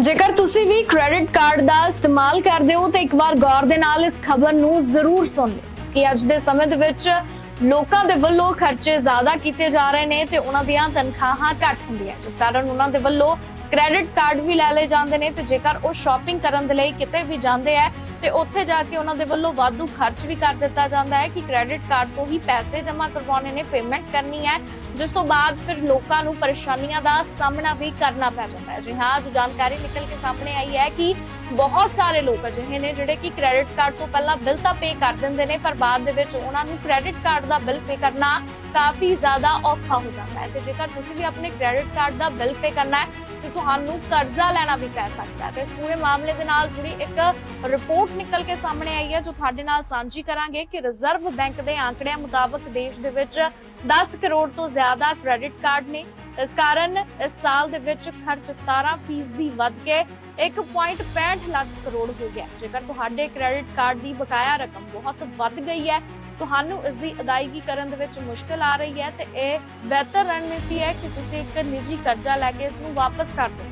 ਜੇਕਰ ਤੁਸੀਂ ਵੀ credit card ਦਾ ਇਸਤੇਮਾਲ ਕਰਦੇ ਹੋ, ਤਾਂ ਇੱਕ ਵਾਰ ਗੌਰ ਦੇ ਨਾਲ ਇਸ ਖਬਰ ਨੂੰ ਜ਼ਰੂਰ ਸੁਣ ਲਓ ਕਿ ਅੱਜ ਦੇ ਸਮੇਂ ਦੇ ਵਿੱਚ ਲੋਕਾਂ ਦੇ ਵੱਲੋਂ ਖਰਚੇ ਜ਼ਿਆਦਾ ਕੀਤੇ ਜਾ ਰਹੇ ਨੇ ਤੇ ਉਹਨਾਂ ਦੀਆਂ ਤਨਖਾਹਾਂ ਘੱਟ ਹੁੰਦੀਆਂ ਜਿਸ ਕਾਰਨ ਉਹਨਾਂ ਦੇ ਵੱਲੋਂ ਕ੍ਰੈਡਿਟ ਕਾਰਡ ਵੀ ਲੈ ਲਏ ਜਾਂਦੇ ਨੇ ਤੇ ਜੇਕਰ ਉਹ ਸ਼ਾਪਿੰਗ ਕਰਨ ਦੇ ਲਈ ਕਿਤੇ ਵੀ ਜਾਂਦੇ ਆ, ਤੇ ਉੱਥੇ ਜਾ ਕੇ ਉਹਨਾਂ ਦੇ ਵੱਲੋਂ ਵਾਧੂ ਖਰਚ ਵੀ ਕਰ ਦਿੱਤਾ ਜਾਂਦਾ ਹੈ ਕਿ ਕ੍ਰੈਡਿਟ ਕਾਰਡ ਤੋਂ ਹੀ ਪੈਸੇ ਜਮ੍ਹਾਂ ਕਰਵਾਉਣੇ ਨੇ ਪੇਮੈਂਟ ਕਰਨੀ ਹੈ, ਜਿਸ ਤੋਂ ਬਾਅਦ ਫਿਰ ਲੋਕਾਂ ਨੂੰ ਪਰੇਸ਼ਾਨੀਆਂ ਦਾ ਸਾਹਮਣਾ ਵੀ ਕਰਨਾ ਪੈ ਜਾਂਦਾ ਹੈ। ਜੀ ਹਾਂ ਜੋ ਜਾਣਕਾਰੀ ਨਿਕਲ ਕੇ ਸਾਹਮਣੇ ਆਈ ਹੈ ਕਿ ਬਹੁਤ ਸਾਰੇ ਲੋਕ ਅਜਿਹੇ ਨੇ ਜਿਹੜੇ ਕਿ ਕ੍ਰੈਡਿਟ ਕਾਰਡ ਤੋਂ ਪਹਿਲਾਂ ਬਿੱਲ ਤਾਂ ਪੇ ਕਰ ਦਿੰਦੇ ਨੇ, ਪਰ ਬਾਅਦ ਦੇ ਵਿੱਚ ਉਹਨਾਂ ਨੂੰ ਕ੍ਰੈਡਿਟ ਕਾਰਡ ਦਾ ਬਿੱਲ ਪੇ ਕਰਨਾ ਕਾਫੀ ਜ਼ਿਆਦਾ ਔਖਾ ਹੋ ਜਾਂਦਾ ਹੈ। ਤੇ ਜੇਕਰ ਤੁਸੀਂ ਵੀ ਆਪਣੇ ਕ੍ਰੈਡਿਟ ਕਾਰਡ ਦਾ ਬਿੱਲ ਪੇ ਕਰਨਾ ਹੈ, ਤੇ ਤੁਹਾਨੂੰ ਕਰਜ਼ਾ ਲੈਣਾ ਵੀ ਪੈ ਸਕਦਾ ਹੈ। ਤੇ ਇਸ ਪੂਰੇ ਮਾਮਲੇ ਦੇ ਨਾਲ ਜੁੜੀ ਇੱਕ ਰਿਪੋਰਟ ਨਿਕਲ ਕੇ ਸਾਹਮਣੇ ਆਈ ਹੈ, ਜੋ ਤੁਹਾਡੇ ਨਾਲ ਸਾਂਝੀ ਕਰਾਂਗੇ ਕਿ ਰਿਜ਼ਰਵ ਬੈਂਕ ਦੇ ਆંકੜਿਆਂ ਮੁਤਾਬਕ ਦੇਸ਼ ਦੇ ਵਿੱਚ 10 ਕਰੋੜ ਤੋਂ ਜ਼ਿਆਦਾ ਕ੍ਰੈਡਿਟ ਕਾਰਡ ਨੇ। ਇਸ ਕਾਰਨ ਇਸ ਸਾਲ ਦੇ ਵਿੱਚ ਖਰਚ 17% ਵੱਧ ਕੇ 1.65 ਲੱਖ ਕਰੋੜ ਹੋ ਗਿਆ। ਜੇਕਰ ਤੁਹਾਡੇ ਕ੍ਰੈਡਿਟ ਕਾਰਡ ਦੀ ਬਕਾਇਆ ਰਕਮ ਬਹੁਤ ਵੱਧ ਗਈ ਹੈ, ਤੁਹਾਨੂੰ ਇਸ ਦੀ ਅਦਾਇਗੀ ਕਰਨ ਦੇ ਵਿੱਚ ਮੁਸ਼ਕਲ ਆ ਰਹੀ ਹੈ ਤੇ ਇਹ ਬਿਹਤਰ ਰਣਨੀਤੀ ਹੈ ਕਿ ਤੁਸੀਂ ਇੱਕ ਨਿੱਜੀ ਕਰਜ਼ਾ ਲੈ ਕੇ ਇਸ ਨੂੰ ਵਾਪਸ ਕਰ ਦਿਓ।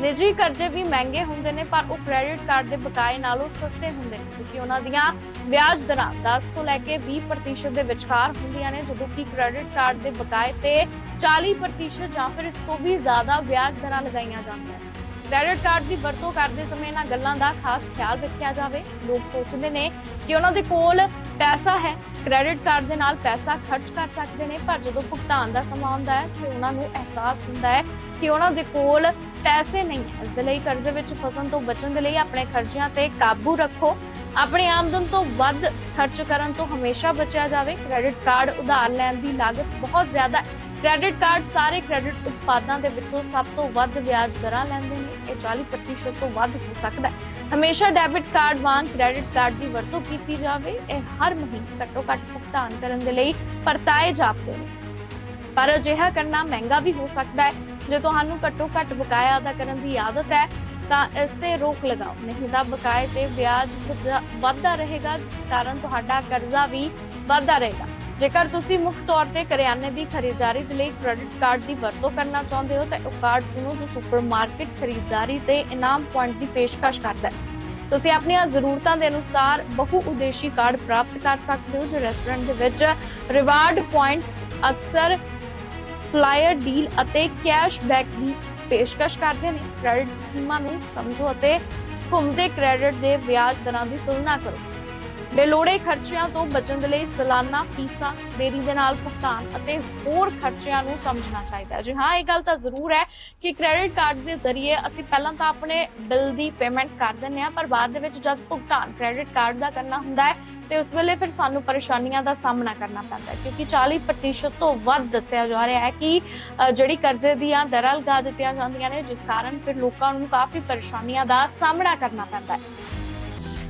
ਨਿੱਜੀ ਕਰਜ਼ੇ ਵੀ ਮਹਿੰਗੇ ਹੁੰਦੇ ਨੇ, ਪਰ ਉਹ ਕ੍ਰੈਡਿਟ ਕਾਰਡ ਦੇ ਬਕਾਏ ਨਾਲੋਂ ਸਸਤੇ ਹੁੰਦੇ ਨੇ, ਕਿਉਂਕਿ ਉਹਨਾਂ ਦੀਆਂ ਵਿਆਜ ਦਰਾਂ 10 ਤੋਂ ਲੈ ਕੇ 20% ਦੇ ਵਿਚਕਾਰ ਹੁੰਦੀਆਂ ਨੇ, ਜਦੋਂ ਕਿ ਕ੍ਰੈਡਿਟ ਕਾਰਡ ਦੇ ਬਕਾਏ ਤੇ 40% ਜਾਂ ਫਿਰ ਇਸ ਤੋਂ ਵੀ ਜ਼ਿਆਦਾ ਵਿਆਜ ਦਰਾਂ ਲਗਾਈਆਂ ਜਾਂਦੀਆਂ ਨੇ। ਕ੍ਰੈਡਿਟ ਕਾਰਡ ਦੀ ਵਰਤੋਂ ਕਰਦੇ ਸਮੇਂ ਇਹਨਾਂ ਗੱਲਾਂ ਦਾ ਖਾਸ ਖਿਆਲ ਰੱਖਿਆ ਜਾਵੇ। ਲੋਕ ਸੋਚਦੇ ਨੇ ਕਿ ਉਹਨਾਂ ਦੇ ਕੋਲ ਪੈਸਾ ਹੈ ਕ੍ਰੈਡਿਟ ਕਾਰਡ ਦੇ ਨਾਲ ਪੈਸਾ ਖਰਚ ਕਰ ਸਕਦੇ ਨੇ, ਪਰ ਜਦੋਂ ਭੁਗਤਾਨ ਦਾ ਸਮਾਂ ਆਉਂਦਾ ਹੈ, ਤੇ ਉਹਨਾਂ ਨੂੰ ਅਹਿਸਾਸ ਹੁੰਦਾ ਹੈ ਕਿ ਉਹਨਾਂ ਦੇ ਕੋਲ ਪੈਸੇ ਨਹੀਂ ਹੈ। ਇਸ ਦੇ ਲਈ ਕਰਜ਼ੇ ਵਿੱਚ ਫਸਣ ਤੋਂ ਬਚਣ ਦੇ ਲਈ ਆਪਣੇ ਖਰਚਿਆਂ ਤੇ ਕਾਬੂ ਰੱਖੋ। ਆਪਣੀ ਆਮਦਨ ਤੋਂ ਵੱਧ ਖਰਚ ਕਰਨ ਤੋਂ ਹਮੇਸ਼ਾ ਬਚਿਆ ਜਾਵੇ। ਕ੍ਰੈਡਿਟ ਕਾਰਡ ਉਧਾਰ ਲੈਣ ਦੀ ਲਾਗਤ ਬਹੁਤ ਜ਼ਿਆਦਾ ਹੈ। ਕ੍ਰੈਡਿਟ ਕਾਰਡ ਸਾਰੇ ਕ੍ਰੈਡਿਟ ਉਤਪਾਦਾਂ ਦੇ ਵਿੱਚੋਂ ਸਭ ਤੋਂ ਵੱਧ ਵਿਆਜ ਦਰਾਂ ਲੈਂਦੇ ਨੇ। ਇਹ 40% ਤੋਂ ਵੱਧ ਹੋ ਸਕਦਾ ਹੈ। ਹਮੇਸ਼ਾ ਡੈਬਿਟ ਕਾਰਡ ਵਾਂਗ ਕ੍ਰੈਡਿਟ ਕਾਰਡ ਦੀ ਵਰਤੋਂ ਕੀਤੀ ਜਾਵੇ। ਇਹ ਹਰ ਮਹੀਨੇ ਘੱਟੋ ਘੱਟ ਭੁਗਤਾਨ ਕਰਨ ਦੇ ਲਈ ਪਰਤਾਏ ਜਾਪਦੇ ਨੇ। ਪਰ ਅਜਿਹਾ ਕਰਨਾ ਮਹਿੰਗਾ ਵੀ ਹੋ ਸਕਦਾ ਹੈ। ਜੇ ਤੁਹਾਨੂੰ ਘੱਟੋ ਘੱਟ ਬਕਾਇਆ ਅਦਾ ਕਰਨ ਦੀ ਆਦਤ ਹੈ, ਤਾਂ ਇਸ ਤੇ ਰੋਕ ਲਗਾਓ। ਨਹੀਂ ਤਾਂ ਬਕਾਏ ਤੇ ਵਿਆਜ ਵੱਧਦਾ ਰਹੇਗਾ, ਜਿਸ ਕਾਰਨ ਤੁਹਾਡਾ ਕਰਜ਼ਾ ਵੀ ਵੱਧਦਾ ਰਹੇਗਾ। ਜੇਕਰ ਤੁਸੀਂ ਮੁੱਖ ਤੌਰ ਤੇ ਕਰਿਆਨੇ ਦੀ ਖਰੀਦਦਾਰੀ ਦੇ ਲਈ ਕ੍ਰੈਡਿਟ ਕਾਰਡ ਦੀ ਵਰਤੋਂ ਕਰਨਾ ਚਾਹੁੰਦੇ ਹੋ, ਤਾਂ ਉਹ ਕਾਰਡ ਚੁਣੋ, ਜੋ ਸੁਪਰਮਾਰਕਟ ਖਰੀਦਦਾਰੀ ਤੇ ਇਨਾਮ ਪੁਆਇੰਟ ਦੀ ਪੇਸ਼ਕਸ਼ ਕਰਦਾ ਹੈ। ਤੁਸੀਂ ਆਪਣੀਆਂ ਜ਼ਰੂਰਤਾਂ ਦੇ ਅਨੁਸਾਰ ਬਹੁ ਉਦੇਸ਼ੀ ਕਾਰਡ ਪ੍ਰਾਪਤ ਕਰ ਸਕਦੇ ਹੋ, ਜੋ ਰੈਸਟੋਰੈਂਟ ਦੇ ਵਿੱਚ ਰਿਵਾਰਡ ਪੁਆਇੰਟਸ ਅਕਸਰ ਫਲਾਇਰ ਡੀਲ ਅਤੇ ਕੈਸ਼ਬੈਕ ਦੀ ਪੇਸ਼ਕਸ਼ ਕਰਦੇ ਨੇ। ਕ੍ਰੈਡਿਟ ਸਕੀਮਾਂ ਨੂੰ ਸਮਝੋ ਅਤੇ ਘੁੰਮਦੇ ਕ੍ਰੈਡਿਟ ਦੇ ਵਿਆਜ ਦਰਾਂ ਦੀ ਤੁਲਨਾ ਕਰੋ। ਬੇਲੋੜੇ ਖਰਚਿਆਂ ਤੋਂ ਬਚਣ ਦੇ ਲਈ ਸਾਲਾਨਾ ਫੀਸਾਂ, ਦੇਰੀ ਦੇ ਨਾਲ ਭੁਗਤਾਨ ਅਤੇ ਹੋਰ ਖਰਚਿਆਂ ਨੂੰ ਸਮਝਣਾ ਚਾਹੀਦਾ ਹੈ। ਜੀ ਹਾਂ, ਇਹ ਗੱਲ ਤਾਂ ਜ਼ਰੂਰ ਹੈ ਕਿ ਕ੍ਰੈਡਿਟ ਕਾਰਡ ਦੇ ਜ਼ਰੀਏ ਅਸੀਂ ਪਹਿਲਾਂ ਤਾਂ ਆਪਣੇ ਬਿੱਲ ਦੀ ਪੇਮੈਂਟ ਕਰ ਦਿੰਦੇ ਹਾਂ, ਪਰ ਬਾਅਦ ਦੇ ਵਿੱਚ ਜਦ ਭੁਗਤਾਨ ਕ੍ਰੈਡਿਟ ਕਾਰਡ ਦਾ ਕਰਨਾ ਹੁੰਦਾ ਹੈ, ਤੇ ਉਸ ਵੇਲੇ ਫਿਰ ਸਾਨੂੰ ਪਰੇਸ਼ਾਨੀਆਂ ਦਾ ਸਾਹਮਣਾ ਕਰਨਾ ਪੈਂਦਾ ਹੈ, ਕਿਉਂਕਿ 40% ਤੋਂ ਵੱਧ ਦੱਸਿਆ ਜਾ ਰਿਹਾ ਹੈ ਕਿ ਜਿਹੜੀ ਕਰਜ਼ੇ ਦੀਆਂ ਦਰਾਂ ਲਗਾ ਦਿੱਤੀਆਂ ਜਾਂਦੀਆਂ ਨੇ, ਜਿਸ ਕਾਰਨ ਫਿਰ ਲੋਕਾਂ ਨੂੰ ਕਾਫੀ ਪਰੇਸ਼ਾਨੀਆਂ ਦਾ ਸਾਹਮਣਾ ਕਰਨਾ ਪੈਂਦਾ ਹੈ।